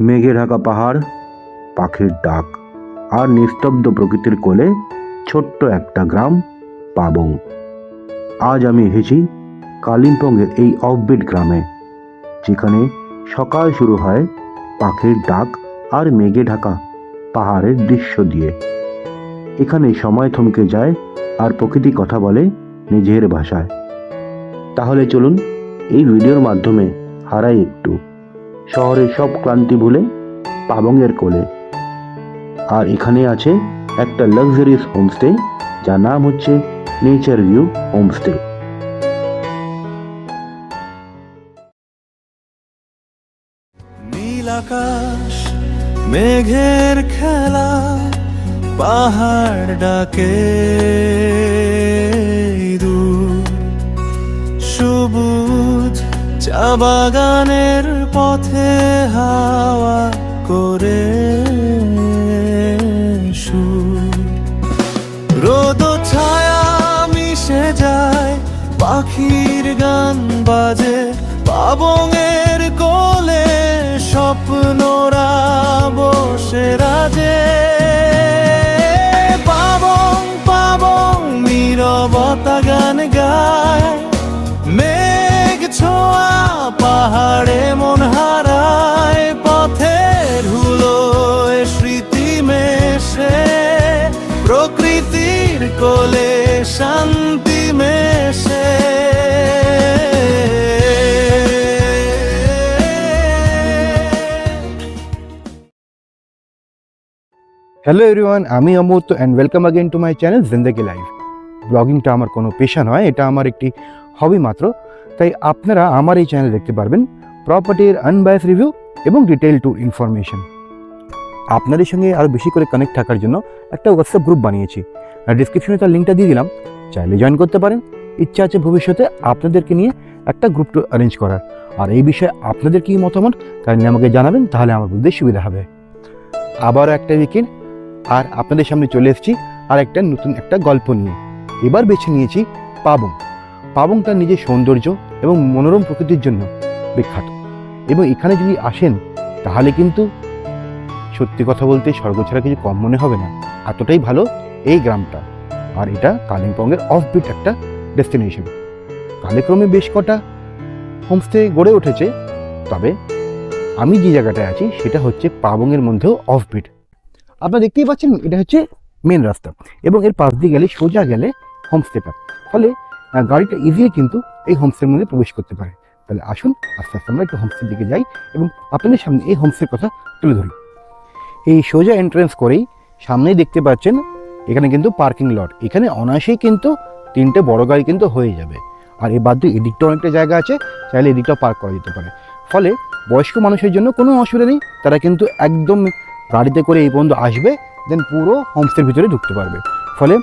মেঘে ঢাকা পাহাড়, পাখির ডাক আর নিস্তব্ধ প্রকৃতির কোলে ছোট্ট একটা গ্রাম পাবং। আজ আমি এসেছি কালিম্পংয়ের এই অফবিট গ্রামে, যেখানে সকাল শুরু হয় পাখির ডাক আর মেঘে ঢাকা পাহাড়ের দৃশ্য দিয়ে। এখানে সময় থমকে যায় আর প্রকৃতি কথা বলে নিজের ভাষায়। তাহলে চলুন এই ভিডিওর মাধ্যমে হারাই একটু। শহরের সব ক্লান্তি ভুলে পাবংয়ের কোলে। আর এখানে আছে একটা লাক্সারিয়াস হোমস্টে যার নাম হচ্ছে নেচার ভিউ হোমস্টে আকাশ, মেঘের খেলা, পাহাড় ডাকে সবুজ চা বাগানের পথে হাওয়া করে রোদ ছায়া মিশে যায়, পাখির গান বাজে পাবঙের কোলে স্বপ্নরা বসে রাজে। পাবং পাবং, নীরবতা পাহাড়ে মন হারায় পথের হুলোয় স্মৃতি মেশে, প্রকৃতির কোলে শান্তি মেশে। হ্যালো এভরিওয়ান আমি Amurto and welcome again to my channel Zindagi life ব্লগিংটা আমার কোনো পেশা নয়, এটা আমার একটি হবি মাত্র। তাই আপনারা আমার এই চ্যানেল দেখতে পারবেন প্রপার্টির আনবায়াস রিভিউ এবং ডিটেইল টু ইনফরমেশন আপনাদের সঙ্গে আরও বেশি করে কানেক্ট থাকার জন্য একটা হোয়াটসঅ্যাপ গ্রুপ বানিয়েছি। আর ডিসক্রিপশনে তার লিঙ্কটা দিয়ে দিলাম। চাইলে জয়েন করতে পারেন। ইচ্ছা আছে ভবিষ্যতে আপনাদেরকে নিয়ে একটা গ্রুপ টু অ্যারেঞ্জ করার। আর এই বিষয়ে আপনাদের কী মতামত কাইন্ডলি আমাকে জানাবেন, তাহলে আমার বুঝতে সুবিধা হবে। আবারও একটা উইকেন্ড আর আপনাদের সামনে চলে এসেছি আর একটা নতুন একটা গল্প নিয়ে। এবার বেছে নিয়েছি পাবং। পাবং তার নিজের সৌন্দর্য এবং মনোরম প্রকৃতির জন্য বিখ্যাত। এবং এখানে যদি আসেন, তাহলে কিন্তু সত্যি কথা বলতে স্বর্গ ছাড়া কিছু কম মনে হবে না। এতটাই ভালো এই গ্রামটা। আর এটা কালিম্পংয়ের অফবিট একটা ডেস্টিনেশন কালেক্রমে বেশ কটা হোমস্টে গড়ে উঠেছে। তবে আমি যে জায়গাটায় আছি, সেটা হচ্ছে পাবংয়ের মধ্যেও অফবিট আপনারা দেখতেই পাচ্ছেন, এটা হচ্ছে মেন রাস্তা। এবং এর পাশ দিয়ে গেলে সোজা গেলে হোমস্টেটা ফলে গাড়িটা ইজিলি কিন্তু এই হোমস্টের মধ্যে প্রবেশ করতে পারে। তাহলে আসুন, আস্তে আস্তে আমরা একটু হোমস্টের দিকে যাই এবং আপনাদের সামনে এই হোমস্টের কথা তুলে ধরি। এই সোজা এন্ট্রেন্স করেই সামনেই দেখতে পাচ্ছেন, এখানে কিন্তু পার্কিং লট এখানে অনায়াসেই কিন্তু তিনটে বড় গাড়ি কিন্তু হয়ে যাবে। আর এ বাদ দিয়ে এদিকটা অনেকটা জায়গা আছে, চাইলে এদিকটাও পার্ক করা যেতে পারে। ফলে বয়স্ক মানুষের জন্য কোনো অসুবিধা নেই, তারা কিন্তু একদম গাড়িতে করে এই পর্যন্ত আসবে দেন পুরো হোমস্টের ভিতরে ঢুকতে পারবে। ফলে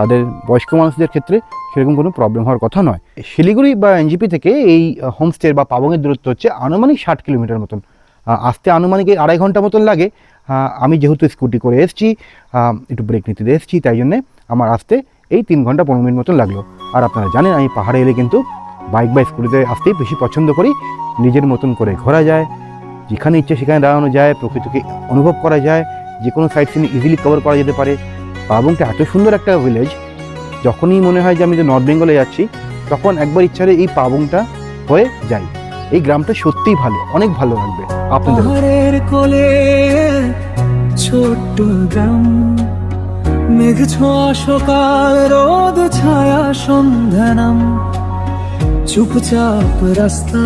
তাদের বয়স্ক মানুষদের ক্ষেত্রে সেরকম কোনো প্রবলেম হওয়ার কথা নয়। শিলিগুড়ি বা এনজিপি থেকে এই হোমস্টে বা পাবংয়ের দূরত্ব হচ্ছে আনুমানিক ষাট কিলোমিটার মতন। আসতে আনুমানিক আড়াই ঘণ্টা মতন লাগে। আমি যেহেতু স্কুটি করে এসেছি একটু ব্রেক নিতে এসেছি, তাই জন্যে আমার আসতে এই তিন ঘণ্টা পনেরো মিনিট মতন লাগল। আর আপনারা জানেন, আমি পাহাড়ে এলে কিন্তু বাইক বা স্কুটিতে আসতেই বেশি পছন্দ করি। নিজের মতন করে ঘোরা যায়, যেখানে ইচ্ছে সেখানে দাঁড়ানো যায়, প্রকৃতিকে অনুভব করা যায় যে কোনো সাইড সিন ইজিলি কভার করা যেতে পারে। পাবংটা এত সুন্দর একটা ভিলেজ যখনই মনে হয় যে আমি যে নর্থ বেঙ্গলে যাচ্ছি, তখন একবার ইচ্ছারে এই পাবংটা হয়ে যাই। এই গ্রামটা সত্যিই ভালো, অনেক ভালো লাগবে। আপনাদের কোলে ছোট্ট গ্রাম, মেঘ ছোঁয়া সকাল, রোদ ছায়া সন্ধ্যা নাম। চুপচাপ রাস্তা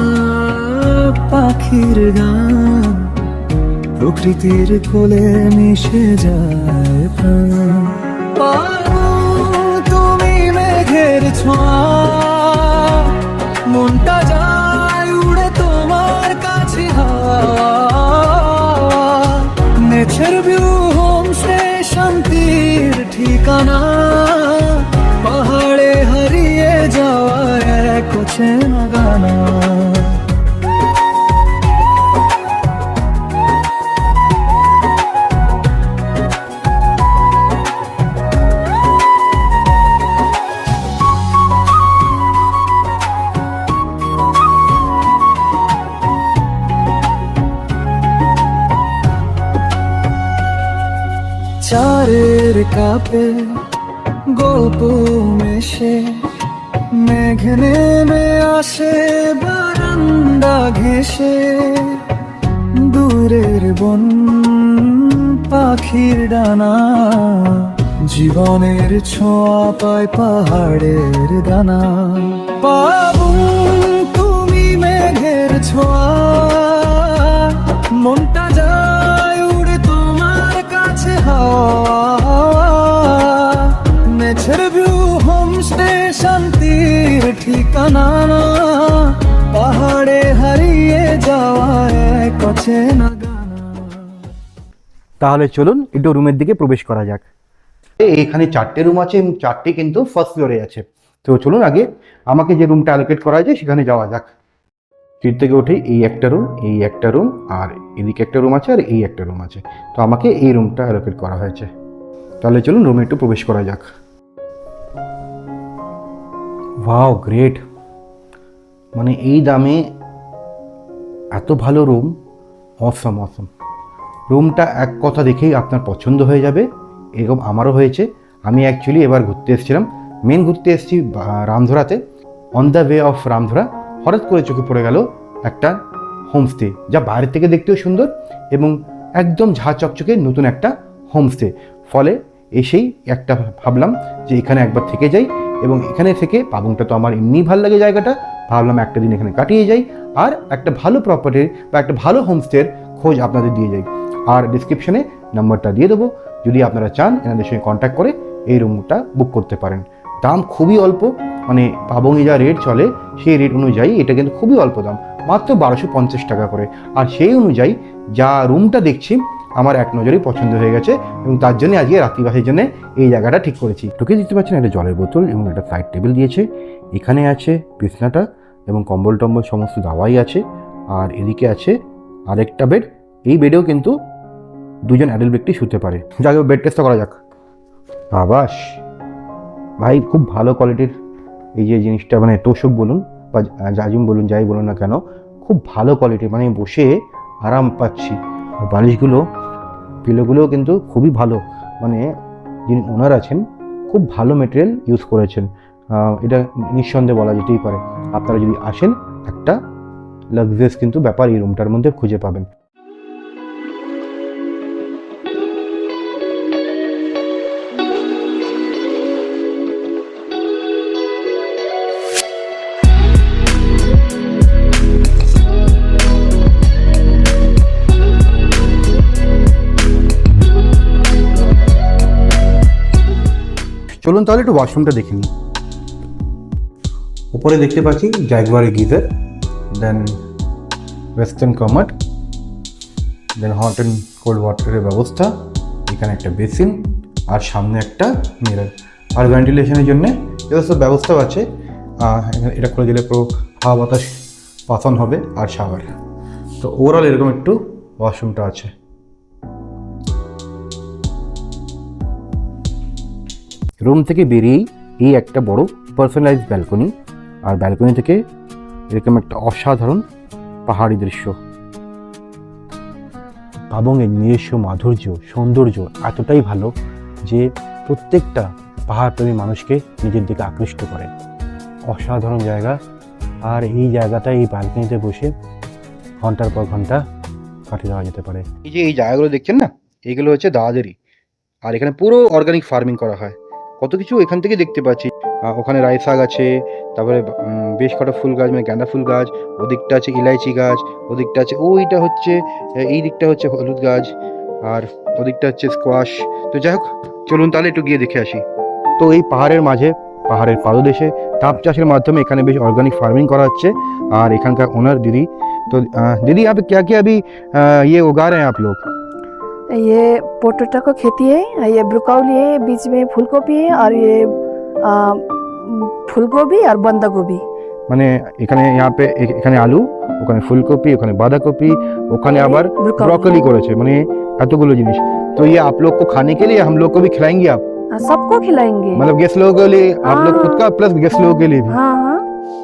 পাখির গান। প্রকৃতির কোলে মিশে যায় প্রাণ। তুমি মেঘের ছোঁয়া। মনটা যায় উড়ে তোমার কাছে নেচার ভিউ হোম সে শান্তির ঠিকানা। চারের কাপে গল্প মেশে, মেঘ নেমে আসে, বারান্দা ঘেসে দূরের বন, পাখির ডানা, জীবনের ছোঁয়া পায় পাহাড়ের দানা। পাবু তুমি মেঘের ছোঁয়া ঠিকানা পাহাড়ে হারিয়ে যাওয়া এক অচেনা গানা তাহলে চলুন একটু রুমের দিকে প্রবেশ করা যাক। এখানে চারটে রুম আছে এবং চারটে কিন্তু ফার্স্ট ফ্লোরে আছে। তো চলুন আগে আমাকে যে রুমটা অ্যালোকেট করা আছে সেখানে যাওয়া যাক। সিট থেকে উঠে এই একটা রুম এই একটা রুম আর এদিকে একটা রুম আছে আর এই একটা রুম আছে। তো আমাকে এই রুমটা অ্যালোকেট করা হয়েছে। তাহলে চলুন রুমে একটু প্রবেশ করা যাক। ওয়াও গ্রেট মানে এই দামে এত ভালো রুম অসম অসম রুমটা এক কথা দেখেই আপনার পছন্দ হয়ে যাবে। এরকম আমারও হয়েছে। আমি অ্যাকচুয়ালি এবার ঘুরতে এসেছিলাম। মেন ঘুরতে এসেছি রামধরাতে। On the way of Ramdhura, হঠাৎ করে চোখে পড়ে গেল একটা হোমস্টে যা বাইরে থেকে দেখতেও সুন্দর এবং একদম ঝা চকচকে নতুন একটা হোমস্টে ফলে এসেই একটা ভাবলাম যে এখানে একবার থেকে যাই। এবং এখানে থেকে পাবংটা তো আমার এমনিই ভালো লাগে জায়গাটা। ভাবলাম একটা দিন এখানে কাটিয়ে যাই। আর একটা ভালো প্রপার্টির বা একটা ভালো হোমস্টের খোঁজ আপনাদের দিয়ে যাই। আর ডিসক্রিপশনে নাম্বারটা দিয়ে দেবো। যদি আপনারা চান, এনাদের সঙ্গে কন্ট্যাক্ট করে এই রুমটা বুক করতে পারেন। দাম খুবই অল্প মানে পাবংয়ে যা রেট চলে, সেই রেট অনুযায়ী এটা কিন্তু খুবই অল্প দাম। মাত্র বারোশো পঞ্চাশ টাকা করে। আর সেই অনুযায়ী যা রুমটা দেখছি আমার এক নজরেই পছন্দ হয়ে গেছে এবং তার জন্য আজকে রাত্রিবাসের জন্য এই জায়গাটা ঠিক করেছি। ঢুকে দিতে পারছেন একটা জলের বোতল এবং একটা সাইড টেবিল দিয়েছে। এখানে আছে বিছনাটা এবং কম্বল টম্বল সমস্ত দাওয়াই আছে। আর এদিকে আছে আরেকটা বেড এই বেডেও কিন্তু দুজন অ্যাডাল্ট ব্যক্তি শুতে পারে। যাকে বেড টেস্টটা করা যাক। আবাস! ভাই, খুব ভালো কোয়ালিটির এই যে জিনিসটা মানে তোষক বলুন বা জাজিম বলুন, যাই বলুন না কেন, খুব ভালো কোয়ালিটির মানে বসে আরাম পাচ্ছি। বালিশগুলো, পিলোগুলোও কিন্তু খুবই ভালো। মানে যিনি ওনার আছেন, খুব ভালো মেটেরিয়াল ইউজ করেছেন। এটা নিঃসন্দেহে বলা যেতেই পারে। আপনারা যদি আসেন, একটা লাক্সারিয়াস কিন্তু ব্যাপার এই রুমটার মধ্যে খুঁজে পাবেন। চলুন তাহলে একটু ওয়াশরুমটা দেখে নিই। উপরে দেখতে পাচ্ছি জাগুয়ারের geyser then western commode then hot and cold ওয়াটারের ব্যবস্থা, এখানে একটা বেসিন আর সামনে একটা মিরর আর ভেন্টিলেশনের জন্য যথেষ্ট ব্যবস্থাও আছে। এটা করে দিলে পুরো হাওয়া বাতাস পাসন হবে আর শাওয়ার তো ওভারঅল এরকম একটু ওয়াশরুমটা আছে। রুম থেকে বেরিয়েই এই একটা বড় পার্সোনালাইজ ব্যালকনি আর ব্যালকনি থেকে এরকম একটা অসাধারণ পাহাড়ি দৃশ্য। পাবংয়ের নিজস্ব মাধুর্য, সৌন্দর্য এতটাই ভালো যে প্রত্যেকটা পাহাড়প্রেমী মানুষকে নিজের দিকে আকৃষ্ট করে। অসাধারণ জায়গা। আর এই জায়গাটা এই ব্যালকনিতে বসে ঘণ্টার পর ঘণ্টা কাটিয়ে দেওয়া যেতে পারে। এই যে এই জায়গাগুলো দেখছেন না? এইগুলো হচ্ছে দাদাদেরই আর এখানে পুরো অর্গানিক ফার্মিং করা হয়। কত কিছু এখান থেকে দেখতে পাচ্ছি আহ, ওখানে রাই শাক আছে তারপরে উম, বেশ কটা ফুল গাছ মানে গাঁদা ফুল গাছ ওদিকটা আছে ইলাইচি গাছ ওদিকটা আছে ওইটা হচ্ছে আহ, এই দিকটা হচ্ছে হলুদ গাছ আর ওদিকটা হচ্ছে স্কোয়াশ তো যাই হোক চলুন তাহলে একটু গিয়ে দেখে আসি তো এই পাহাড়ের মাঝে পাহাড়ের পাদদেশে ডাব চাষের মাধ্যমে এখানে বেশ অর্গানিক ফার্মিং করা হচ্ছে আর এখানকার ওনার দিদি তো আহ, দিদি आप क्या क्या अभी আহ, ये उगा रहे हैं आप लोग ये पोटैटो खेती है ये ब्रोकली है बीच में फूल गोभी है और ये आ, फूल गोभी और बंदा गोभी মানে এখানে यहाँ पे এ- এখানে আলু ওখানে ফুলকপি ওখানে বাঁধাকপি ওখানে আবার ব্রকলি করেছে মানে এতগুলো জিনিস তো ये आप लोग को खाने के लिए हम लोग को भी खिलाएंगे आप हाँ, सबको खिलाएंगे मतलब गेस्ट लोगों के लिए आप लोग खुद का प्लस गेस्ट लोगों के लिए भी हाँ हाँ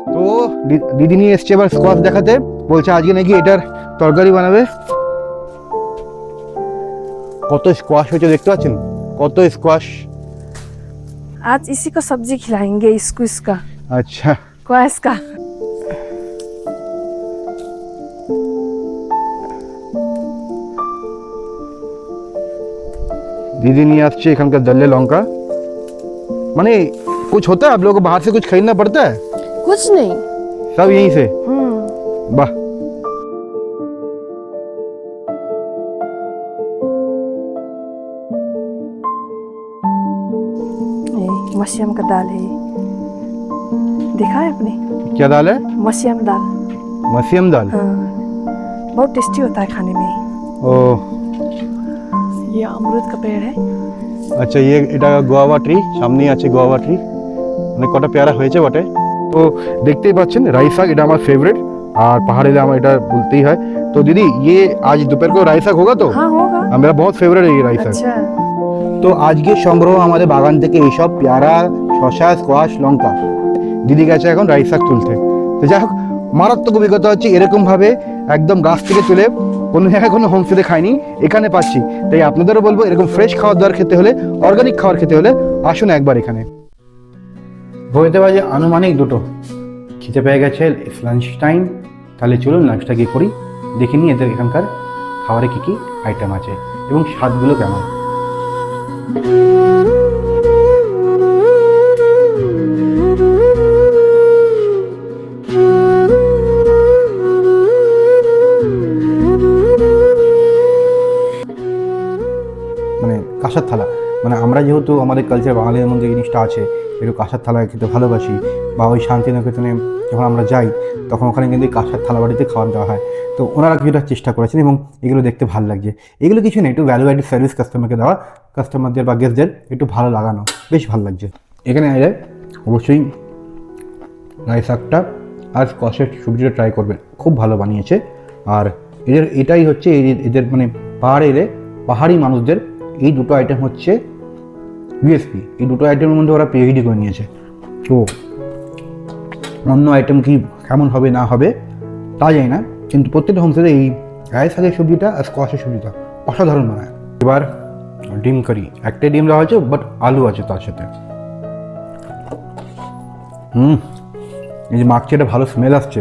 তো দি- দিদি নিয়ে এসছে এবার স্কোয়াশ দেখাতে বলছে আজকে নাকি এটার তরকারি বানাবে কত স্কোয়াশ হয়েছে দেখতে পাচ্ছেন কত স্কোয়াশ आज इसी को सब्जी खिलाएंगे इसको इसका আচ্ছা क्वास का दीदी नहीं আসছে এখানকার দল্লে লঙ্কা মানে कुछ होता है आप लोगों को बाहर से कुछ खरीदना पड़ता है कुछ नहीं सब यहीं से हम्म वाह ये मशरूम का दाल है देखा है आपने क्या दाल है मशरूम दाल मसीम दाल हाँ बहुत टेस्टी होता है खाने में ও ये अमरूद का पेड़ है আচ্ছা ইয়ে এটা গোয়াবা ট্রি সামনেই আছে গোয়াবা ট্রি অনেক কটা পেয়ারা হয়েছে বটে তো দেখতেই পাচ্ছেন রাই শাক এটা আমার ফেভারিট আর পাহাড়ে আমার এটা বলতেই হয় তো दीदी ये आज दोपहर को राई শাক होगा तो हाँ होगा हाँ, मेरा बहुत फेवरेट है ये राई শাক अच्छा তো আজকে সংগ্রহ আমাদের বাগান থেকে এইসব পেয়ারা শশা স্কোয়াশ, লঙ্কা। দিদি গেছে এখন রাই শাক তুলতে। তো যাই হোক, মারাত্মক অভিজ্ঞতা হচ্ছে এরকম ভাবে একদম গাছ থেকে তুলে কোনো জায়গায় কোনো হোমস্টেতে খাইনি, এখানে পাচ্ছি। তাই আপনাদেরও বলব, এরকম ফ্রেশ খাওয়ার দাওয়ার খেতে হলে অর্গানিক খাবার খেতে হলে আসুন একবার এখানে। বইতে বাজে আনুমানিক দুটো। খেতে পেয়ে গেছে লাঞ্চ টাইম তাহলে চলুন লাঞ্চটা গিয়ে করি, দেখে নিই এদের এখানকার খাবারে কী কী আইটেম আছে এবং স্বাদগুলো কেমন। মানে কাঁসার থালা। মানে আমরা যেহেতু আমাদের কালচার বাঙালির মধ্যে জিনিসটা আছে, একটু কাঁসার থালা খেতে ভালোবাসি বা ওই শান্তিনিকেতনে যখন আমরা যাই, তখন ওখানে কিন্তু কাঁসার থালা বাড়িতে খাবার দেওয়া হয়। তো ওনারা কিছুটা চেষ্টা করেছেন এবং এগুলো দেখতে ভালো লাগছে। এগুলো কিছু নেই, একটু ভ্যালু অ্যাডেড সার্ভিস কাস্টমারকে দেওয়া কাস্টমারদের বা গেস্টদের একটু ভালো লাগানো, বেশ ভালো লাগছে। এখানে এলে অবশ্যই রাই শাকটা আর স্কচের সবজিটা ট্রাই করবেন, খুব ভালো বানিয়েছে। আর এদের, এটাই হচ্ছে এদের- মানে পাহাড়ে এলে পাহাড়ি মানুষদের এই দুটো আইটেম হচ্ছে বিএসপি এই দুটো আইটেমের মধ্যে ওরা পিএইচডি করে নিয়েছে। তো অন্য আইটেম কি কেমন হবে, না হবে, তা জানি না। কিন্তু প্রত্যেকটা হোমস্টেতে এই রায় শাকের সবজিটা আর স্কোয়াশের সবজিটা অসাধারণ বানায়। এবার ডিম কারি একটাই ডিম দেওয়া হয়েছে বাট আলু আছে তার সাথে। হুম, এই যে মাখছে, এটা ভালো স্মেল আসছে।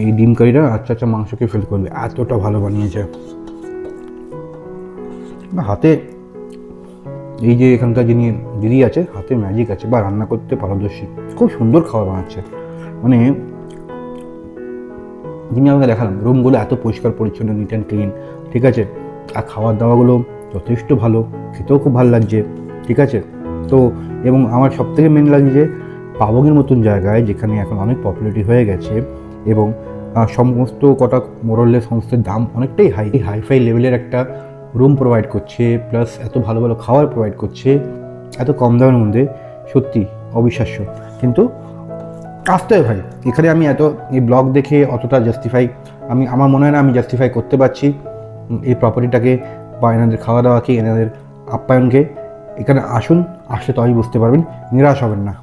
এই ডিম কারিটা আচ্ছা আচ্ছা মাংসকে ফিল করবে, এতটা ভালো বানিয়েছে। হাতে এই যে এখানকার যিনি দিদি আছে, হাতে ম্যাজিক আছে, বা রান্না করতে পারদর্শী, খুব সুন্দর খাবার বানাচ্ছে। মানে যিনি আমাকে দেখালাম রুমগুলো এত পরিষ্কার, পরিচ্ছন্ন নিট অ্যান্ড ক্লিন ঠিক আছে? আর খাওয়ার দাওয়াগুলো যথেষ্ট ভালো, খেতেও খুব ভালো লাগছে, ঠিক আছে? তো, এবং আমার সব থেকে মেন লাগছে যে, পাবগের মতন জায়গায় যেখানে এখন অনেক পপুলারিটি হয়ে গেছে এবং সমস্ত কটা মোরলে সমস্ত দাম অনেকটাই হাই হাইফাই লেভেলের একটা রুম প্রোভাইড করছে প্লাস এত ভালো ভালো খাবার প্রোভাইড করছে, এত কম দামের মধ্যে, সত্যি অবিশ্বাস্য। কিন্তু আসতে হয়। ভাই এখানে আমি এত, এই ব্লগ দেখে অতটা জাস্টিফাই আমি, আমার মনে হয় না আমি জাস্টিফাই করতে পারছি। এই প্রপার্টিটাকে বা এনাদের খাওয়া দাওয়াকে এনাদের আপ্যায়নকে। এখানে আসুন, আসলে তবেই বুঝতে পারবেন, নিরাশ হবেন না।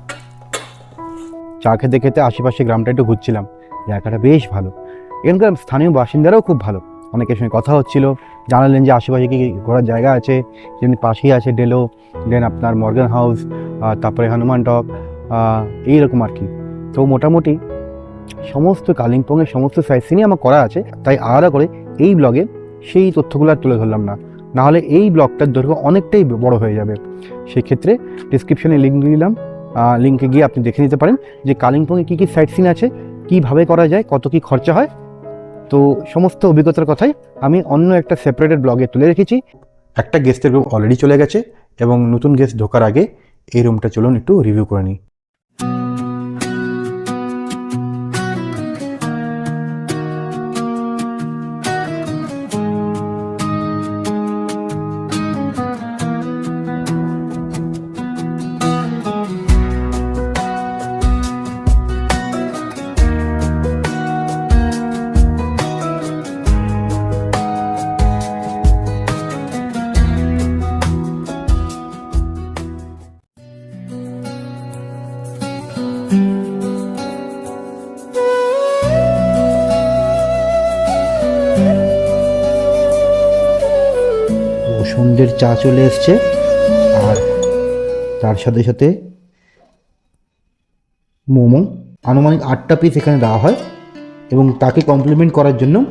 চা খেতে খেতে আশেপাশে গ্রামটা একটু ঘুরছিলাম। জায়গাটা বেশ ভালো। এখানকার স্থানীয় বাসিন্দারাও খুব ভালো। অনেকের সঙ্গে কথা হচ্ছিল। জানালেন যে আশেপাশে কি ঘোরার জায়গা আছে? যেমনি পাশেই আছে ডেলো দেন আপনার মর্গান হাউস তারপরে হনুমান টক এইরকম আর কি। তো মোটামুটি সমস্ত কালিম্পংয়ের সমস্ত সাইট সিনই আমার করা আছে, তাই আলাদা করে এই ব্লগে সেই তথ্যগুলো আর তুলে ধরলাম না। নাহলে এই ব্লগটার দৈর্ঘ্য অনেকটাই বড় হয়ে যাবে। সেক্ষেত্রে ডিসক্রিপশনে লিঙ্ক দিলাম। লিঙ্কে গিয়ে আপনি দেখে নিতে পারেন যে কালিম্পংয়ে কী কী সাইট সিন আছে, কীভাবে করা যায়, কত কী খরচা হয়। তো সমস্ত অভিজ্ঞতার কথাই আমি অন্য একটা সেপারেটেড ব্লগে তুলে রেখেছি। একটা গেস্টের রুম অলরেডি চলে গেছে এবং নতুন গেস্ট ঢোকার আগে এই রুমটা চলুন একটু রিভিউ করে নিই। চা চলে এসছে। আর তার সাথে সাথে মোমো। আনুমানিক আটটা পিস এখানে দেওয়া হয় এবং তাকে কমপ্লিমেন্ট করার জন্য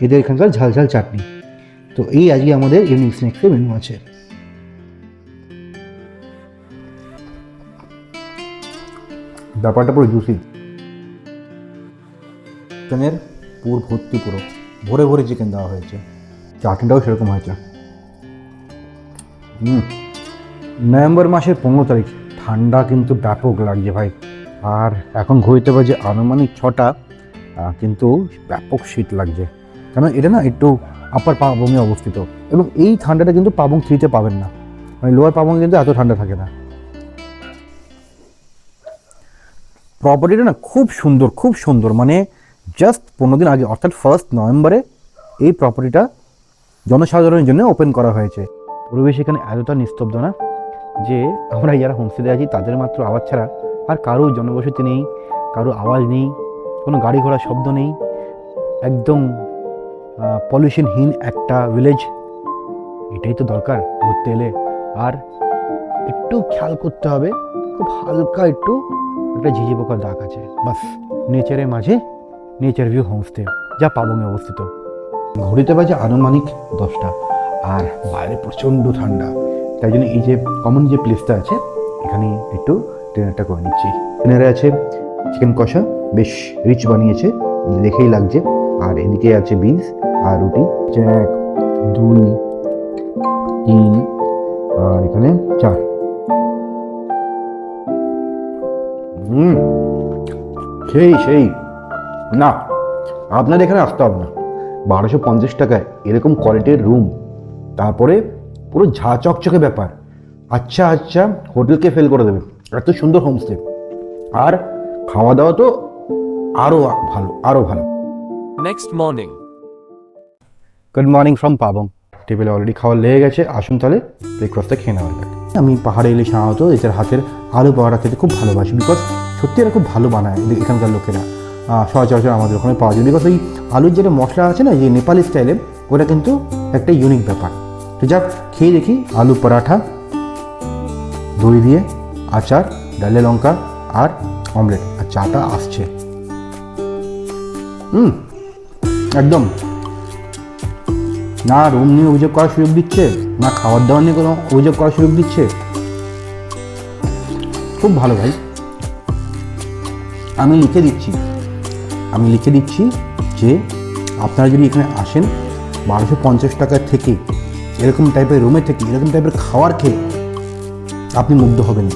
এদের এখানকার ঝাল ঝাল চাটনি। তো এই আজকে আমাদের ইভিনিং স্ন্যাক্সের মেনু আছে। ব্যাপারটা পুরো জুসি চিকেনের পুর ভর্তি পুরো। ভরে ভরে চিকেন দেওয়া হয়েছে। চাটনিটাও সেরকম হয়েছে। নভেম্বর মাসের পনেরো তারিখ। ঠান্ডা কিন্তু ব্যাপক লাগছে ভাই। আর এখন ঘড়িতে বাজে আনুমানিক ছটা। কিন্তু ব্যাপক শীত লাগছে। কারণ এটা না একটু আপার পাবংয়ে অবস্থিত। এবং এই ঠান্ডাটা কিন্তু পাবং থ্রিতে পাবেন না। মানে লোয়ার পাবং কিন্তু এত ঠান্ডা থাকে না। প্রপার্টিটা না খুব সুন্দর খুব সুন্দর। মানে জাস্ট পনেরো দিন আগে, অর্থাৎ ফার্স্ট নভেম্বরে এই প্রপার্টিটা জনসাধারণের জন্য ওপেন করা হয়েছে। পরিবেশ এখানে এতটা নিস্তব্ধ না যে আমরা যারা হোমস্টেতে আছি তাদের মাত্র আওয়াজ ছাড়া আর কারও জনবসতি নেই, কারও আওয়াজ নেই, কোনো গাড়ি ঘোড়ার শব্দ নেই। একদম পলিউশনহীন একটা ভিলেজ এটাই তো দরকার ঘুরতে এলে। আর একটু খেয়াল করতে হবে, খুব হালকা একটু একটা ঝিঝি পোকার দাগ আছে। বাস নেচারের মাঝে নেচার ভিউ হোমস্টে যা পাবংয়ে অবস্থিত। ঘড়িতে বাজে আনুমানিক দশটা। আর বাইরে প্রচণ্ড ঠান্ডা। তাই জন্য এই যে কমন যে প্লেসটা আছে, এখানে একটু ডিনারটা করে নিচ্ছি। ডিনারে আছে চিকেন কষা, বেশ রিচ বানিয়েছে, দেখেই লাগছে। আর এদিকে আছে বিনস আর রুটি। যে এক, দুই, তিন, আর এখানে চার। হুম, সেই সেই। না আপনার এখানে আসতে হবে না। বারোশো পঞ্চাশ টাকায় এরকম কোয়ালিটির রুম তারপরে পুরো ঝা চকচকে ব্যাপার। আচ্ছা আচ্ছা হোটেলকে ফেল করে দেবে। এত সুন্দর হোমস্টে আর খাওয়া দাওয়া তো আরও ভালো আরও ভালো। Next morning good morning from Pabong টেবিলে অলরেডি খাওয়া লেগে গেছে। আসুন তাহলে ব্রেকফাস্টটা খেয়ে নেওয়া যাক। আমি পাহাড়ে এলে সাধারণত এদের হাতের আলু পাওয়াটা খেতে খুব ভালোবাসি বিকজ সত্যি এরা খুব ভালো বানায় এখানকার লোকেরা। সচরাচর আমাদের ওখানে পাওয়া যায়। বিকজ ওই আলুর যেটা মশলা আছে না যে নেপালি স্টাইলে ওটা কিন্তু একটা ইউনিক ব্যাপার। যাক খেয়ে দেখি আলু পরাঠা দই দিয়ে আচার ডালে লঙ্কা আর অমলেট আর চাটা আসছে হুম একদম না রুম নিয়ে অভিযোগ করার সুযোগ দিচ্ছে না খাবার দাবার নিয়ে কোনো অভিযোগ করার সুযোগ দিচ্ছে খুব ভালো ভাই আমি লিখে দিচ্ছি আমি লিখে দিচ্ছি যে আপনারা যদি এখানে আসেন বারোশো পঞ্চাশ টাকা থেকে এরকম টাইপের রুমে থেকে এরকম টাইপের খাওয়ার খেয়ে আপনি মুগ্ধ হবেন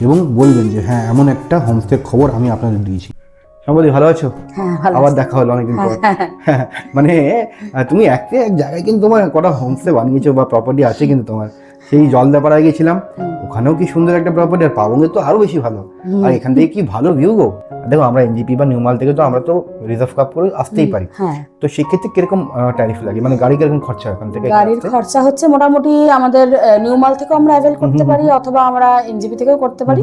এবং বলবেন যে হ্যাঁ এমন একটা হোমস্টের খবর আমি আপনাদের দিয়েছি। সম্বন্ধে ভালো আছো? হ্যাঁ আবার দেখা হলো অনেকদিন পর। মানে তুমি একটা এক জায়গায় কিন্তু তোমার কটা হোমস্টে বানিয়েছো বা প্রপার্টি আছে কিন্তু তোমার। সেই জলদাপাড়ায় গেছিলাম। ওখানেও কি সুন্দর একটা প্রপার্টি আর পাবঙ্গে তো আরও বেশি ভালো। আর এখান থেকে কি ভালো ভিউ গো? দেখো আমরা এনজিপি বা নিউমাল থেকে তো আমরা তো রিজার্ভ কাপ করে আসতেই পারি। হ্যাঁ। তো সেক্ষেত্রে কীরকম ট্যারিফ লাগে? মানে গাড়ি কীরকম খরচা ওখান থেকে? গাড়ির খরচা হচ্ছে মোটামুটি আমাদের নিউ মাল থেকেও আমরা অ্যাভেল করতে পারি অথবা আমরা এনজিপি থেকেও করতে পারি।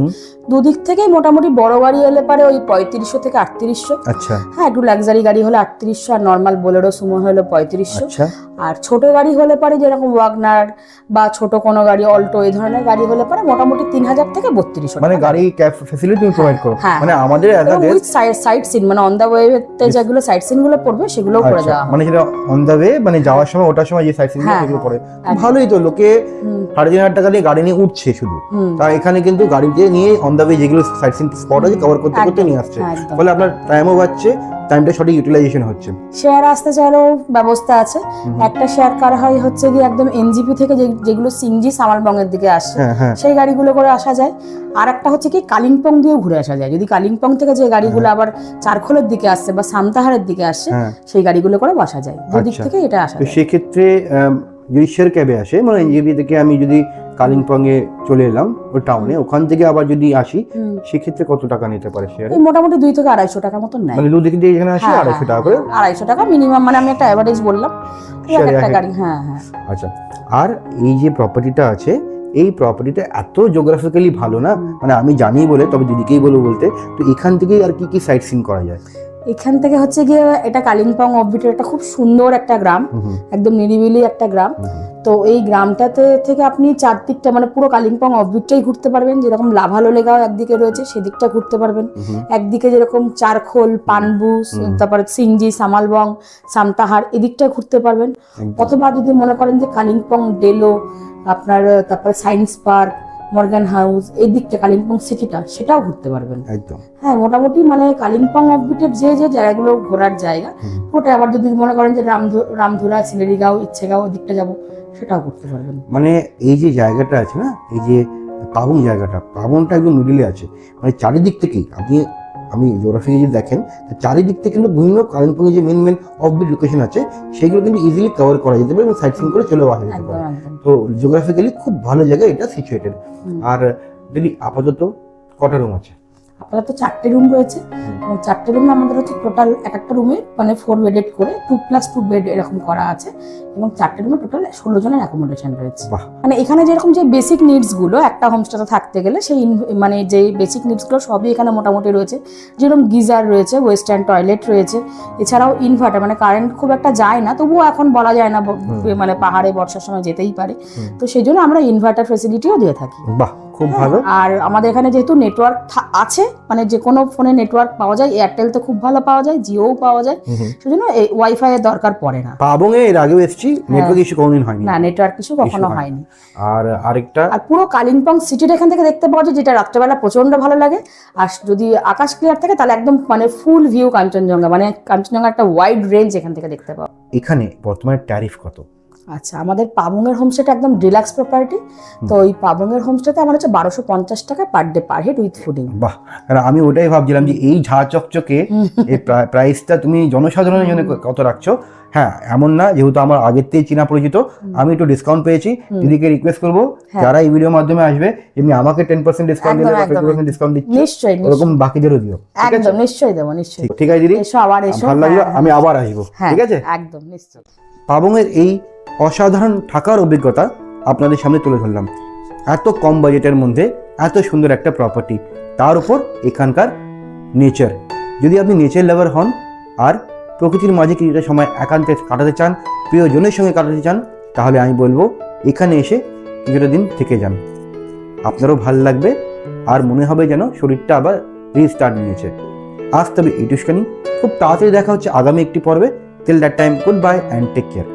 দুদিক থেকেই মোটামুটি বড় গাড়ি এলে পারে ওই পঁয়ত্রিশশো থেকে আটত্রিশশো। আচ্ছা। হ্যাঁ একটু লাক্সারি গাড়ি হলে আটত্রিশশো আর নর্মাল বোলেরো সুমো হলো পঁয়ত্রিশশো। আচ্ছা। আর ছোট গাড়ি হলে পারে যেরকম ওয়াগনার বা ছোট কোনো গাড়ি অল্টো এই ধরনের গাড়ি হলে পারে মোটামুটি তিন হাজার থেকে বত্রিশশো মানে গাড়ি ক্যাব ফ্যাসিলিটি তুমি প্রোভাইড করো। হ্যাঁ। মানে আমাদের উইথ সাইড সিন মানে অন দ্য ওয়েতে যেগুলো সাইড সিনগুলো পড়বে সেগুলোও করে আচ্ছা, দেওয়া মানে যেটা অন দ্য ওয়ে মানে যাওয়ার সময় ওটার সময় যে সাইড সিন হ্যাঁ, সেগুলো পড়ে। ভালোই তো লোকে সাড়ে তিন হাজার টাকা দিয়ে গাড়ি নিয়ে উঠছে শুধু। তা এখানে কিন্তু গাড়িতে নিয়ে অন দ্য ওয়ে যেগুলো সাইড সিন স্পট আছে কভার করতে করতে নিয়ে আসছে। ফলে আপনার টাইমও বাঁচছে টাইমটা সঠিক ইউটিলাইজেশন হচ্ছে। শেয়ার আসতে চাইলেও ব্যবস্থা আছে। একটা শেয়ার কার হয় হচ্ছে কি একদম এনজিপি থেকে যেগুলো সিংজি সামালবঙ্গের দিকে আসে হ্যাঁ হ্যাঁ। সেই গাড়িগুলো করে আসা যায়। আর একটা হচ্ছে কি কালিম্পং দিয়েও ঘুরে আসা যায়। যদি কালিম্পং থেকে যে গাড়িগুলো আবার চারখোলের দিকে আসছে বা সামতাহারের দিকে আসছে হ্যাঁ। সেই গাড়িগুলো করে বসা যায়। দুদিক আচ্ছা। থেকে এটা আসে সেক্ষেত্রে যদি শেয়ার ক্যাবে আসে মানে এনজিবি থেকে আমি যদি কালিম্পংয়ে চলে এলাম ওই টাউনে ওখান থেকে আবার যদি আসি সেক্ষেত্রে কত টাকা নিতে পারে শেয়ারে? মোটামুটি দুই থেকে আড়াইশো টাকা মতন নেয়। মানে দুদিক দিয়ে এখানে আসি হ্যাঁ, আড়াইশো হ্যাঁ, টাকা করে? হ্যাঁ, আড়াইশো টাকা মিনিমাম মানে আমি একটা অ্যাভারেজ বললাম। গাড়ি হ্যাঁ হ্যাঁ। আচ্ছা আর এই যে প্রপার্টিটা আছে এই প্রপার্টিটা এত জিওগ্রাফিক্যালি ভালো না? মানে আমি জানি বলে তবে দিদিকেই বলব বলতে তো এখান থেকেই আর কি কি সাইট সিন করা যায়? এখান থেকে হচ্ছে গিয়ে এটা কালিম্পং অফবিটের একটা খুব সুন্দর একটা গ্রাম একদম নিরিবিলি একটা গ্রাম। তো এই গ্রামটাতে থেকে আপনি চারদিকটা মানে পুরো কালিম্পং অফবিটটাই ঘুরতে পারবেন যেরকম লাভালো লেগাও একদিকে রয়েছে সেদিকটা ঘুরতে পারবেন। একদিকে যেরকম চারখোল পানবু। তারপরে সিংজি সামালবং সামতাহার এদিকটা ঘুরতে পারবেন। অথবা যদি মনে করেন যে কালিম্পং ডেলো আপনার তারপরে সায়েন্স পার্ক মর্গান হাউস এই দিকটা কালিম্পং সিটিটা সেটাও ঘুরতে পারবেন। একদম। হ্যাঁ মোটামুটি মানে কালিম্পং অফবিটের যে যে জায়গাগুলো ঘোরার জায়গা। ওটা আবার যদি মনে করেন যে রামধু- রামধুরা সিলেরিগাঁও ইচ্ছেগাঁও দিকটা যাব সেটাও করতে পারবেন। মানে এই যে জায়গাটা আছে না এই যে পাবন জায়গাটা পাবনটা একদম মিডিলে আছে। মানে চারিদিক থেকেই আপনি আমি জিওগ্রাফি যদি দেখেন চারিদিক থেকে কিন্তু বিভিন্ন কালিম্পংয়ে যে মেন মেন অফবিট লোকেশন আছে সেগুলো কিন্তু ইজিলি কভার করা যেতে পারে এবং সাইট সিন করে চলেও আসা যেতে পারে। তো জিওগ্রাফিক্যালি খুব ভালো জায়গায় এটা সিচুয়েটেড আর দিদি আপাতত কটা রুম আছে? আপাতত চারটে রুম রয়েছে। এবং চারটে রুমে আমাদের হচ্ছে টোটাল এক একটা রুমে মানে ফোর বেডেড করে টু প্লাস টু বেড এরকম করা আছে এবং চারটে রুমে টোটাল ষোলো জনের অ্যাকোমোডেশন রয়েছে। বাহ। মানে এখানে যেরকম যে বেসিক নিডসগুলো একটা হোমস্টেতে থাকতে গেলে সেই মানে যে বেসিক নিডসগুলো সবই এখানে মোটামুটি রয়েছে। যেরকম গিজার রয়েছে ওয়েস্টার্ন টয়লেট রয়েছে এছাড়াও ইনভার্টার মানে কারেন্ট খুব একটা যায় না তবুও এখন বলা যায় না মানে পাহাড়ে বর্ষার সময় যেতেই পারে। তো সেই জন্য আমরা ইনভার্টার ফেসিলিটিও দিয়ে থাকি। বাহ। খুব ভালো। আর আমাদের এখানে যেহেতু নেটওয়ার্ক আছে মানে যে কোনো ফোনে নেটওয়ার্ক পাওয়া যায় এয়ারটেল তো খুব ভালো পাওয়া যায় জিও পাওয়া যায়। সেজন্য এই ওয়াইফাই এর দরকার পড়ে না। পাবংয়ে এর আগেও এসেছি নেটওয়ার্ক ইস্যু কোনোদিন হয়নি। না নেটওয়ার্ক কিছু কখনো হয়নি। আর আরেকটা? আর পুরো কালিম্পং সিটিটা এখান থেকে দেখতে পাওয়া যায় যেটা রাত্রেবেলা প্রচণ্ড ভালো লাগে। আর যদি আকাশ ক্লিয়ার থাকে তাহলে একদম মানে ফুল ভিউ কাঞ্চনজঙ্ঘা মানে কাঞ্চনজঙ্ঘা একটা ওয়াইড রেঞ্জ এখান থেকে দেখতে পাওয়া। এখানে বর্তমানে ট্যারিফ কত? আচ্ছা আমাদের পাবংয়ের হোমস্টেটা একদম ডিলাক্স প্রপার্টি তো ওই পাবংয়ের হোমস্টেতে আমার হচ্ছে বারোশো পঞ্চাশ টাকা per day per head with fooding বাহ কারণ আমি ওটাই ভাবছিলাম যে এই ঝা চকচকে এই প্রাইসটা তুমি জনসাধারণের জন্য কত রাখছো? হ্যাঁ এমন না যেহেতু আমার আগের থেকে চেনা পরিচিত আমি একটু ডিসকাউন্ট পেয়েছি। দিদিকে রিকোয়েস্ট করব হ্যাঁ। যারা এই ভিডিওর মাধ্যমে আসবে এমনি আমাকে টেন পার্সেন্ট ডিসকাউন্ট দিলে পার্সেন্ট ডিসকাউন্ট দিচ্ছি নিশ্চয়ই ওরকম বাকিদেরও দিও একদম নিশ্চয়ই দেবো নিশ্চয়ই। ঠিক- ঠিক আছে দিদি? এসো আবার এসো। ভালো লাগল হ্যাঁ, আমি আবার আসব হ্যাঁ ঠিক আছে? একদম নিশ্চয়ই। পাবংয়ের এই অসাধারণ থাকার অভিজ্ঞতা আপনাদের সামনে তুলে ধরলাম। এত কম বাজেটের মধ্যে এত সুন্দর একটা প্রপার্টি তার উপর এখানকার নেচার যদি আপনি নেচার লাভার হন আর প্রকৃতির মাঝে কিছুটা সময় একান্তে কাটাতে চান, প্রিয়জনের সঙ্গে কাটাতে চান, তাহলে আমি বলব এখানে এসে কিছুটা দিন থেকে যান। আপনারও ভালো লাগবে আর মনে হবে যেন শরীরটা আবার রিস্টার্ট নিয়েছে। আজ তবে এইটুখানি খুব তাড়াতাড়ি দেখা হচ্ছে আগামী একটি পর্বে। Till that time good bye and take care